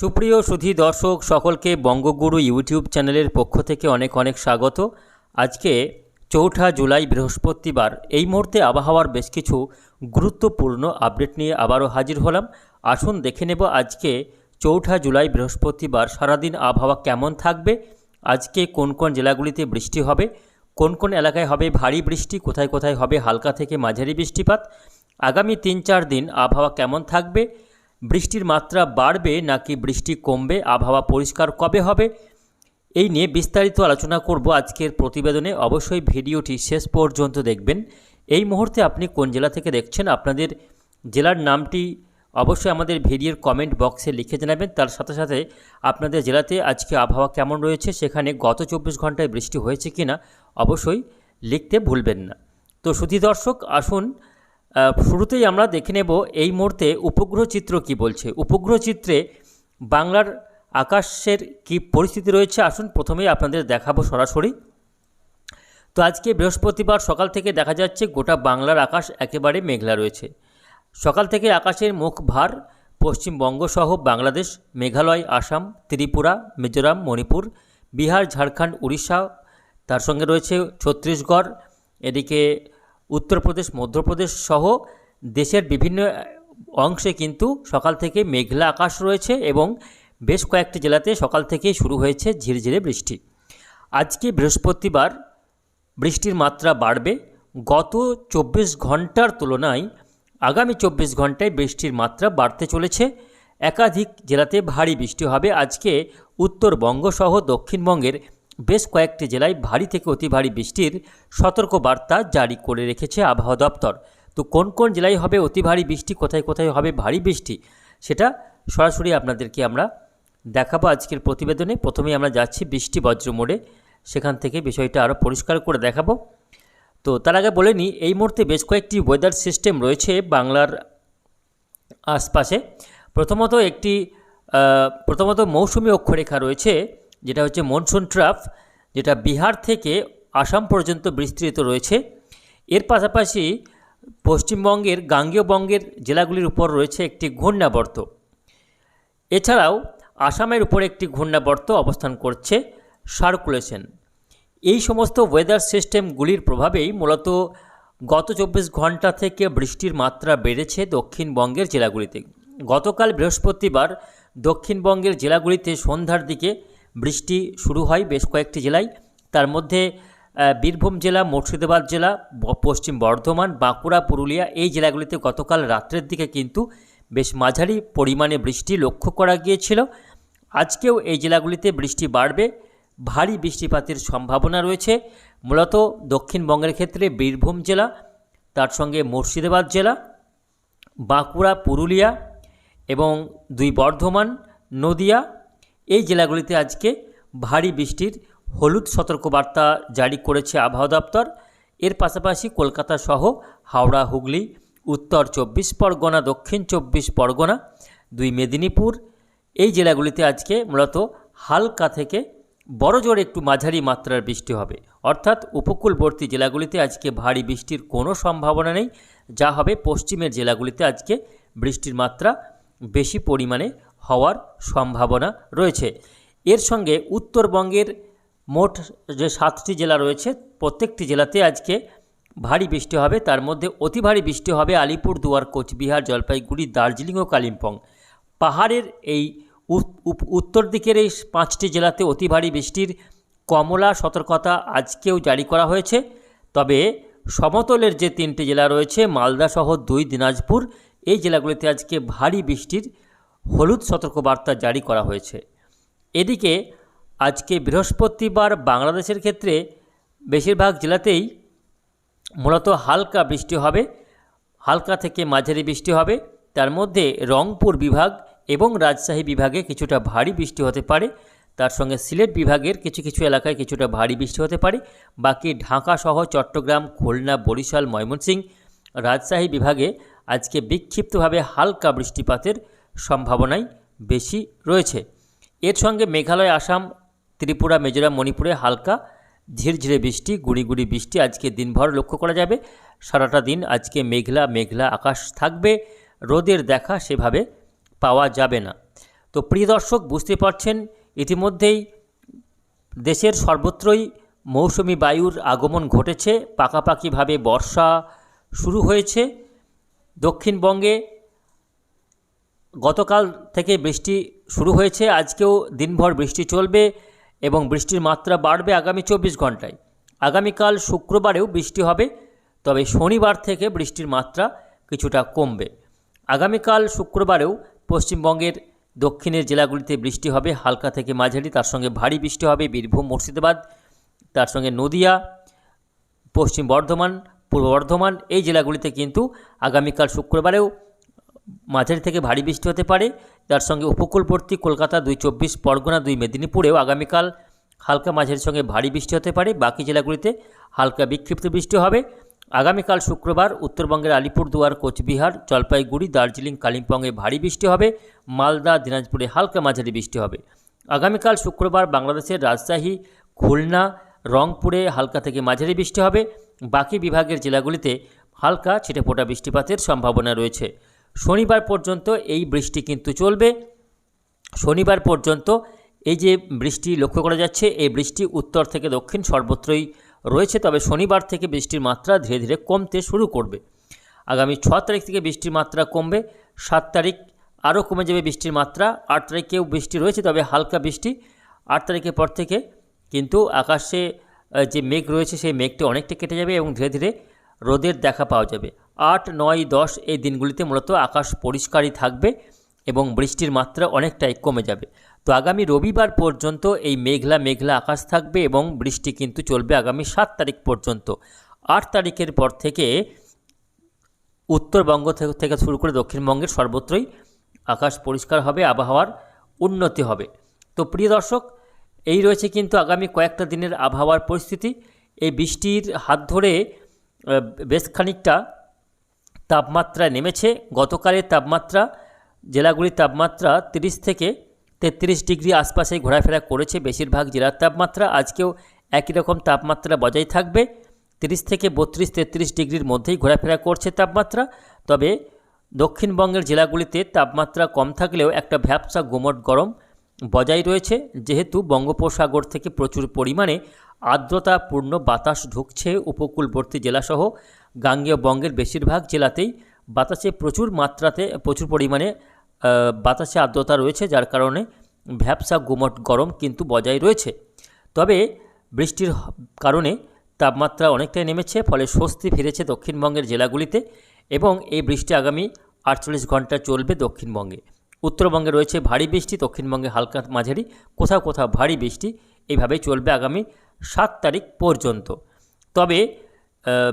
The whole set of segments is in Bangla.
সুপ্রিয় সুধী দর্শক, সকলকে বঙ্গগুরু ইউটিউব চ্যানেলের পক্ষ থেকে অনেক অনেক স্বাগত। আজকে চৌঠা জুলাই বৃহস্পতিবার, এই মুহূর্তে আবহাওয়ার বেশ কিছু গুরুত্বপূর্ণ আপডেট নিয়ে আবারও হাজির হলাম। আসুন দেখে নেব আজকে চৌঠা জুলাই বৃহস্পতিবার সারাদিন আবহাওয়া কেমন থাকবে, আজকে কোন কোন জেলাগুলিতে বৃষ্টি হবে, কোন কোন এলাকায় হবে ভারী বৃষ্টি, কোথায় কোথায় হবে হালকা থেকে মাঝারি বৃষ্টিপাত, আগামী তিন চার দিন আবহাওয়া কেমন থাকবে বৃষ্টির মাত্রা বাড়বে নাকি বৃষ্টি কমবে? আবহাওয়া পরিষ্কার কবে হবে? এই নিয়ে বিস্তারিত আলোচনা করব আজকের প্রতিবেদনে। অবশ্যই ভিডিওটি শেষ পর্যন্ত দেখবেন। এই মুহূর্তে আপনি কোন জেলা থেকে দেখছেন, আপনাদের জেলার নামটি অবশ্যই আমাদের ভিডিওর কমেন্ট বক্সে লিখে জানাবেন। তার সাথে সাথে আপনাদের জেলাতে আজকে আবহাওয়া কেমন রয়েছে, সেখানে গত চব্বিশ ঘন্টায় বৃষ্টি হয়েছে কি না অবশ্যই লিখতে ভুলবেন না। তো সুধী দর্শক, আসুন শুরুতেই আমরা দেখে নেব এই মুহূর্তে উপগ্রহ চিত্র কি বলছে। উপগ্রহ চিত্রে বাংলার আকাশের কি পরিস্থিতি রয়েছে? আসুন প্রথমেই আপনাদের দেখাবো সরাসরি। তো আজকে বৃহস্পতিবার সকাল থেকে দেখা যাচ্ছে গোটা বাংলার আকাশ একেবারে মেঘলা রয়েছে। সকাল থেকে আকাশের মুখ ভার পশ্চিমবঙ্গ সহ বাংলাদেশ, মেঘালয়, আসাম, ত্রিপুরা, মিজোরাম, মণিপুর, বিহার, ঝাড়খণ্ড, উড়িষ্যা, তার সঙ্গে রয়েছে ছত্তিশগড়, এদিকে উত্তরপ্রদেশ, মধ্যপ্রদেশ সহ দেশের বিভিন্ন অংশে কিন্তু সকাল থেকে মেঘলা আকাশ রয়েছে এবং বেশ কয়েকটি জেলাতে সকাল থেকেই শুরু হয়েছে ঝিরঝিরে বৃষ্টি। আজকে বৃহস্পতিবার বৃষ্টির মাত্রা বাড়বে। গত চব্বিশ ঘণ্টার তুলনায় আগামী চব্বিশ ঘন্টায় বৃষ্টির মাত্রা বাড়তে চলেছে। একাধিক জেলাতে ভারী বৃষ্টি হবে। আজকে উত্তরবঙ্গ সহ দক্ষিণবঙ্গের বেশ কয়েকটি জেলায় ভারী থেকে অতি ভারী বৃষ্টির সতর্ক বার্তা জারি করে রেখেছে আবহাওয়া দপ্তর। তো কোন কোন জেলায় হবে অতি ভারী বৃষ্টি, কোথায় কোথায় হবে ভারী বৃষ্টি, সেটা সরাসরি আপনাদেরকে আমরা দেখাবো আজকের প্রতিবেদনে। প্রথমেই আমরা যাচ্ছি বৃষ্টি বজ্র মোড়ে। সেখান থেকে বিষয়টা আরও পরিষ্কার করে দেখাবো। তো তার আগে বলে নিই, এই মুহূর্তে বেশ কয়েকটি ওয়েদার সিস্টেম রয়েছে বাংলার আশপাশে। প্রথমত একটি প্রথমত মৌসুমি অক্ষরেখা রয়েছে যেটা হচ্ছে মনসুন ট্রাফ, যেটা বিহার থেকে আসাম পর্যন্ত বিস্তৃত রয়েছে। এর পাশাপাশি পশ্চিমবঙ্গের গাঙ্গেয় বঙ্গের জেলাগুলির উপর রয়েছে একটি ঘূর্ণাবর্ত। এছাড়াও আসামের উপর একটি ঘূর্ণাবর্ত অবস্থান করছে সার্কুলেশন। এই সমস্ত ওয়েদার সিস্টেমগুলির প্রভাবেই মূলত গত চব্বিশ ঘণ্টা থেকে বৃষ্টির মাত্রা বেড়েছে দক্ষিণবঙ্গের জেলাগুলিতে। গতকাল বৃহস্পতিবার দক্ষিণবঙ্গের জেলাগুলিতে সন্ধ্যার দিকে বৃষ্টি শুরু হয় বেশ কয়েকটি জেলায়। তার মধ্যে বীরভূম জেলা, মুর্শিদাবাদ জেলা পশ্চিম বর্ধমান, বাঁকুড়া, পুরুলিয়া এই জেলাগুলিতে গতকাল রাত্রের দিকে কিন্তু বেশ মাঝারি পরিমাণে বৃষ্টি লক্ষ্য করা গিয়েছিল। আজকেও এই জেলাগুলিতে বৃষ্টি বাড়বে, ভারী বৃষ্টিপাতের সম্ভাবনা রয়েছে। মূলত দক্ষিণবঙ্গের ক্ষেত্রে বীরভূম জেলা, তার সঙ্গে মুর্শিদাবাদ জেলা, বাঁকুড়া, পুরুলিয়া এবং দুই বর্ধমান, নদিয়া এই জেলাগুলিতে আজকে ভারী বৃষ্টির হলুদ সতর্কবার্তা জারি করেছে আবহাওয়া দপ্তর। এর পাশাপাশি কলকাতা সহ হাওড়া, হুগলি, উত্তর চব্বিশ পরগনা, দক্ষিণ চব্বিশ পরগনা, দুই মেদিনীপুর, এই জেলাগুলিতে আজকে মূলত হালকা থেকে বড় জোর একটু মাঝারি মাত্রার বৃষ্টি হবে। অর্থাৎ উপকূলবর্তী জেলাগুলিতে আজকে ভারী বৃষ্টির কোনো সম্ভাবনা নেই। যা হবে পশ্চিমের জেলাগুলিতে আজকে বৃষ্টির মাত্রা বেশি পরিমাণে হওয়ার সম্ভাবনা রয়েছে। এর সঙ্গে উত্তরবঙ্গের মোট যে সাতটি জেলা রয়েছে, প্রত্যেকটি জেলাতে আজকে ভারী বৃষ্টি হবে। তার মধ্যে অতি ভারী বৃষ্টি হবে আলিপুর, দুয়ার, কোচবিহার, জলপাইগুড়ি, দার্জিলিং ও কালিম্পং। পাহাড়ের এই উত্তর দিকের এই পাঁচটি জেলাতে অতি ভারী বৃষ্টির কমলা সতর্কতা আজকেও জারি করা হয়েছে। তবে সমতলের যে তিনটি জেলা রয়েছে, মালদা সহ দুই, দিনাজপুর, এই জেলাগুলিতে আজকে ভারী বৃষ্টির হলুদ সতর্কবার্তা জারি করা হয়েছে। এদিকে, আজকে বৃহস্পতিবার বাংলাদেশের ক্ষেত্রে বেশিরভাগ জেলাতেই মূলত হালকা বৃষ্টি হবে, হালকা থেকে মাঝারি বৃষ্টি হবে। তার মধ্যে রংপুর বিভাগ এবং রাজশাহী বিভাগে কিছুটা ভারী বৃষ্টি হতে পারে। তার সঙ্গে সিলেট বিভাগের কিছু কিছু এলাকায় কিছুটা ভারী বৃষ্টি হতে পারে। বাকি ঢাকা সহ চট্টগ্রাম, খুলনা, বরিশাল, ময়মনসিংহ, রাজশাহী বিভাগে আজকে বিক্ষিপ্তভাবে হালকা বৃষ্টিপাতের সম্ভাবনাই বেশি রয়েছে। এর সঙ্গে মেঘালয়, আসাম, ত্রিপুরা, মিজোরাম, মণিপুরে হালকা ঝিরঝিরে বৃষ্টি, গুড়ি বৃষ্টি আজকে দিনভর লক্ষ্য করা যাবে। সারাটা দিন আজকে মেঘলা মেঘলা আকাশ থাকবে। রোদের দেখা সেভাবে পাওয়া যাবে না। তো প্রিয় দর্শক, বুঝতে পারছেন, ইতিমধ্যেই দেশের সর্বত্রই মৌসুমি বায়ুর আগমন ঘটেছে। পাকাপাকিভাবে বর্ষা শুরু হয়েছে। দক্ষিণবঙ্গে গতকাল থেকে বৃষ্টি শুরু হয়েছে, আজকেও দিনভর বৃষ্টি চলবে এবং বৃষ্টির মাত্রা বাড়বে আগামী চব্বিশ ঘন্টায় আগামীকাল শুক্রবারেও বৃষ্টি হবে, তবে শনিবার থেকে বৃষ্টির মাত্রা কিছুটা কমবে। আগামীকাল শুক্রবারেও পশ্চিমবঙ্গের দক্ষিণের জেলাগুলিতে বৃষ্টি হবে, হালকা থেকে মাঝারি, তার সঙ্গে ভারী বৃষ্টি হবে, বীরভূম, মুর্শিদাবাদ, তার সঙ্গে নদিয়া, পশ্চিম বর্ধমান, পূর্ব বর্ধমান, এই জেলাগুলিতে কিন্তু আগামীকাল শুক্রবারেও মাঝারি থেকে ভারী বৃষ্টি হতে পারে। তার সঙ্গে উপকূলবর্তী কলকাতা দুই চব্বিশ, পরগনা দুই মেদিনীপুরেও আগামীকাল হালকা মাঝারির সঙ্গে ভারী বৃষ্টি হতে পারে। বাকি জেলাগুলিতে হালকা বিক্ষিপ্ত বৃষ্টি হবে। আগামীকাল শুক্রবার উত্তরবঙ্গের আলিপুরদুয়ার, কোচবিহার, জলপাইগুড়ি, দার্জিলিং, কালিম্পংয়ে ভারী বৃষ্টি হবে। মালদা, দিনাজপুরে হালকা মাঝারি বৃষ্টি হবে। আগামীকাল শুক্রবার বাংলাদেশের রাজশাহী, খুলনা, রংপুরে হালকা থেকে মাঝারি বৃষ্টি হবে। বাকি বিভাগের জেলাগুলিতে হালকা ছিটেফোঁটা বৃষ্টিপাতের সম্ভাবনা রয়েছে। শনিবার পর্যন্ত এই বৃষ্টি কিন্তু চলবে। শনিবার পর্যন্ত এই যে বৃষ্টি লক্ষ্য করা যাচ্ছে, এই বৃষ্টি উত্তর থেকে দক্ষিণ সর্বত্রই রয়েছে, তবে শনিবার থেকে বৃষ্টির মাত্রা ধীরে ধীরে কমতে শুরু করবে। আগামী ছ তারিখ থেকে বৃষ্টির মাত্রা কমবে, সাত তারিখ আরও কমে যাবে বৃষ্টির মাত্রা, আট তারিখেও বৃষ্টি রয়েছে, তবে হালকা বৃষ্টি। আট তারিখের পর থেকে কিন্তু আকাশে যে মেঘ রয়েছে, সেই মেঘটি অনেকটা কেটে যাবে এবং ধীরে ধীরে রোদের দেখা পাওয়া যাবে। আট, নয়, দশ এই দিনগুলিতে মূলত আকাশ পরিষ্কারই থাকবে এবং বৃষ্টির মাত্রা অনেকটাই কমে যাবে। তো আগামী রবিবার পর্যন্ত এই মেঘলা মেঘলা আকাশ থাকবে এবং বৃষ্টি কিন্তু চলবে আগামী সাত তারিখ পর্যন্ত। আট তারিখের পর থেকে উত্তরবঙ্গ থেকে শুরু করে দক্ষিণবঙ্গের সর্বত্রই আকাশ পরিষ্কার হবে, আবহাওয়ার উন্নতি হবে। তো প্রিয় দর্শক, এই রয়েছে কিন্তু আগামী কয়েকটা দিনের আবহাওয়ার পরিস্থিতি। এই বৃষ্টির হাত ধরে বেশ খানিকটা তাপমাত্রা নেমেছে। গতকালের তাপমাত্রা, জেলাগুলির তাপমাত্রা 30 থেকে তেত্রিশ ডিগ্রি আশপাশে ঘোরাফেরা করেছে বেশিরভাগ জেলার তাপমাত্রা। আজকেও একই রকম তাপমাত্রা বজায় থাকবে। 30 থেকে বত্রিশ তেত্রিশ ডিগ্রির মধ্যেই ঘোরাফেরা করছে তাপমাত্রা। তবে দক্ষিণবঙ্গের জেলাগুলিতে তাপমাত্রা কম থাকলেও একটা ভ্যাবসা গুমট গরম বজায় রয়েছে। যেহেতু বঙ্গোপসাগর থেকে প্রচুর পরিমাণে আর্দ্রতাপূর্ণ বাতাস ঢুকছে উপকূলবর্তী জেলাসহ গাঙ্গেয় বঙ্গের বেশিরভাগ জেলাতেই। বাতাসে প্রচুর মাত্রাতে, প্রচুর পরিমাণে বাতাসে আর্দ্রতা রয়েছে, যার কারণে ভ্যাবসা গুমট গরম কিন্তু বজায় রয়েছে। তবে বৃষ্টির কারণে তাপমাত্রা অনেকটাই নেমেছে, ফলে স্বস্তি ফিরেছে দক্ষিণবঙ্গের জেলাগুলিতে এবং এই বৃষ্টি আগামী আটচল্লিশ ঘণ্টা চলবে দক্ষিণবঙ্গে। উত্তরবঙ্গে রয়েছে ভারী বৃষ্টি, দক্ষিণবঙ্গে হালকা মাঝারি, কোথাও কোথাও ভারী বৃষ্টি। এইভাবেই চলবে আগামী সাত তারিখ পর্যন্ত। তবে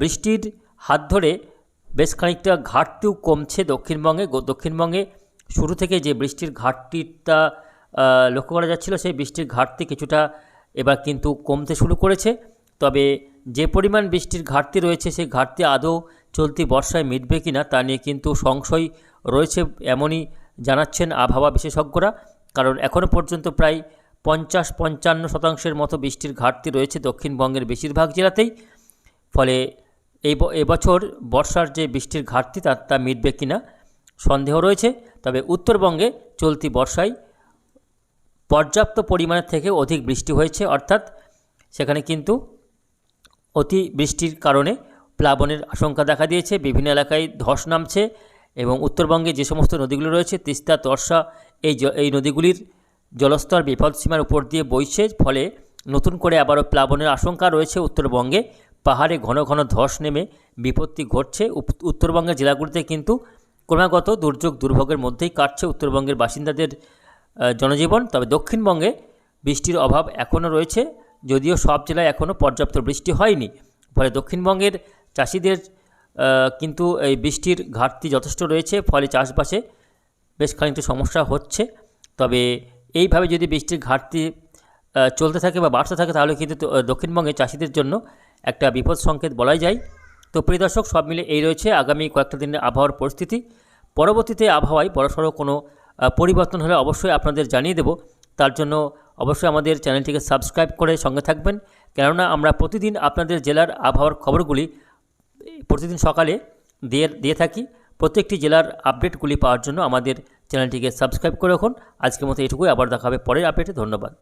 বৃষ্টির হাত ধরে বেশ খানিকটা ঘাটতিও কমছে দক্ষিণবঙ্গে। দক্ষিণবঙ্গে শুরু থেকে যে বৃষ্টির ঘাটতিটা লক্ষ্য করা যাচ্ছিল, সেই বৃষ্টির ঘাটতি কিছুটা এবার কিন্তু কমতে শুরু করেছে। তবে, যে পরিমাণ বৃষ্টির ঘাটতি রয়েছে, সেই ঘাটতি আদৌ চলতি বর্ষায় মিটবে কিনা তা নিয়ে কিন্তু সংশয় রয়েছে এমনই জানাচ্ছেন আবহাওয়া বিশেষজ্ঞরা। কারণ এখনও পর্যন্ত প্রায় পঞ্চাশ পঞ্চান্ন শতাংশের মতো বৃষ্টির ঘাটতি রয়েছে দক্ষিণবঙ্গের বেশিরভাগ জেলাতেই। ফলে এই এবছর বর্ষার যে বৃষ্টির ঘাটতি, তা তা মিটবে কিনা সন্দেহ রয়েছে। তবে উত্তরবঙ্গে চলতি বর্ষায় পর্যাপ্ত পরিমাণের থেকে অধিক বৃষ্টি হয়েছে, অর্থাৎ সেখানে কিন্তু অতি বৃষ্টির কারণে প্লাবনের আশঙ্কা দেখা দিয়েছে। বিভিন্ন এলাকায় ধস নামছে এবং উত্তরবঙ্গে যে সমস্ত নদীগুলো রয়েছে, তিস্তা তর্ষা এই এই নদীগুলির জলস্তর বিপদসীমার উপর দিয়ে বইছে, ফলে নতুন করে আবারও প্লাবনের আশঙ্কা রয়েছে উত্তরবঙ্গে। পাহাড়ে ঘন ঘন ধস নেমে বিপত্তি ঘটছে। উত্তরবঙ্গের জেলাগুলিতে কিন্তু ক্রমাগত দুর্যোগ, দুর্ভোগের মধ্যেই কাটছে উত্তরবঙ্গের বাসিন্দাদের জনজীবন। তবে দক্ষিণবঙ্গে বৃষ্টির অভাব এখনও রয়েছে, যদিও সব জেলায় এখনও পর্যাপ্ত বৃষ্টি হয়নি। ফলে দক্ষিণবঙ্গের চাষিদের কিন্তু এই বৃষ্টির ঘাটতি যথেষ্ট রয়েছে, ফলে চাষবাসে বেশ খানিকটা সমস্যা হচ্ছে। তবে এইভাবে যদি বৃষ্টির ঘাটতি চলতে থাকে বা বাড়তে থাকে, তাহলে কিন্তু দক্ষিণবঙ্গে চাষিদের জন্য একটা বিপদ সংকেত বলাই যায়। তো প্রিয় দর্শক, সব মিলে এই রয়েছে আগামী কয়েকটা দিনের আবহাওয়ার পরিস্থিতি। পরবর্তীতে আবহাওয়ায় বড়সড় কোনো পরিবর্তন হলে অবশ্যই আপনাদের জানিয়ে দেব। তার জন্য অবশ্যই আমাদের চ্যানেলটিকে সাবস্ক্রাইব করে সঙ্গে থাকবেন। কেননা আমরা প্রতিদিন আপনাদের জেলার আবহাওয়ার খবরগুলি, প্রতিদিন সকালে দিয়ে দিয়ে থাকি। প্রত্যেকটি জেলার আপডেটগুলি পাওয়ার জন্য আমাদের চ্যানেলটিকে সাবস্ক্রাইব করে রাখুন। আজকের মতো এটুকুই আবার দেখা হবে পরের আপডেটে। ধন্যবাদ।